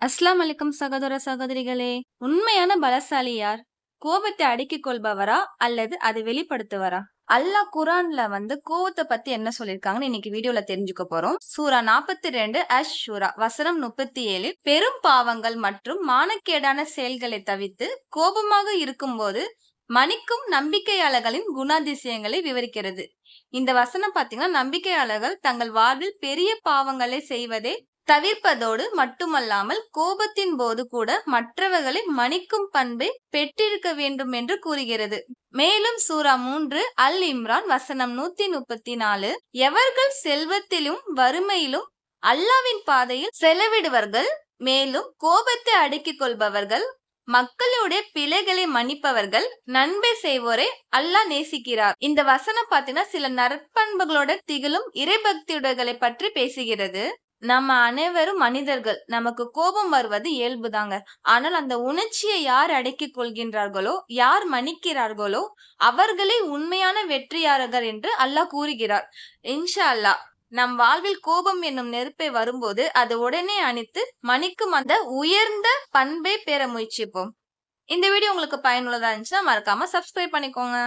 அஸ்லாம் அலைக்கும் சகோதர சகோதரிகளே உண்மையான பலசாலி யார்? கோபத்தை அடுக்கிக் கொள்பவரா அல்லது அதை வெளிப்படுத்துவரா? அல்லாஹ் குரான்ல வந்து கோவத்தை பத்தி என்ன சொல்லிருக்காங்கன்னு இன்னைக்கு வீடியோல தெரிஞ்சுக்க போறோம். சூரா நாற்பத்தி ரெண்டு அஷ் ஷூரா வசனம் முப்பத்தி ஏழு பெரும் பாவங்கள் மற்றும் மானக்கேடான செயல்களை தவிர்த்து கோபமாக இருக்கும்போது மணிக்கும் நம்பிக்கையாளர்களின் குணாதிசயங்களை விவரிக்கிறது. இந்த வசனம் பாத்தீங்கன்னா நம்பிக்கையாளர்கள் தங்கள் வாழ்வில் பெரிய பாவங்களை செய்வதே தவிர்ப்பதோடு மட்டுமல்லாமல் கோபத்தின் போது கூட மற்றவர்களை மன்னிக்கும் பண்பை பெற்றிருக்க வேண்டும் என்று கூறுகிறது. மேலும் சூரா மூன்று அல் இம்ரான் வசனம் நூத்தி முப்பத்தி நாலு எவர்கள் செல்வத்திலும் வறுமையிலும் அல்லாவின் பாதையில் செலவிடுவர்கள் மேலும் கோபத்தை அடுக்கிக் கொள்பவர்கள் மக்களுடைய பிழைகளை மன்னிப்பவர்கள் நன்மை செய்வோரை அல்லாஹ் நேசிக்கிறார். இந்த வசனம் பாத்தீங்கன்னா சில நற்பண்புகளோட திகழும் இறைபக்தியுடைகளை பற்றி பேசுகிறது. நம்ம அனைவரும் மனிதர்கள். நமக்கு கோபம் வருவது இயல்புதாங்க. ஆனால் அந்த உணர்ச்சியை யார் அடக்கிக் கொள்கின்றார்களோ யார் மன்னிக்கிறார்களோ அவர்களே உண்மையான வெற்றியாளர்கள் என்று அல்லாஹ் கூறுகிறார். இன்ஷா அல்லாஹ் நம் வாழ்வில் கோபம் என்னும் நெருப்பை வரும்போது அது உடனே அணித்து மணிக்கும் அந்த உயர்ந்த பண்பை பெற முயற்சிப்போம். இந்த வீடியோ உங்களுக்கு பயனுள்ளதா இருந்துச்சுன்னா மறக்காம சப்ஸ்கிரைப் பண்ணிக்கோங்க.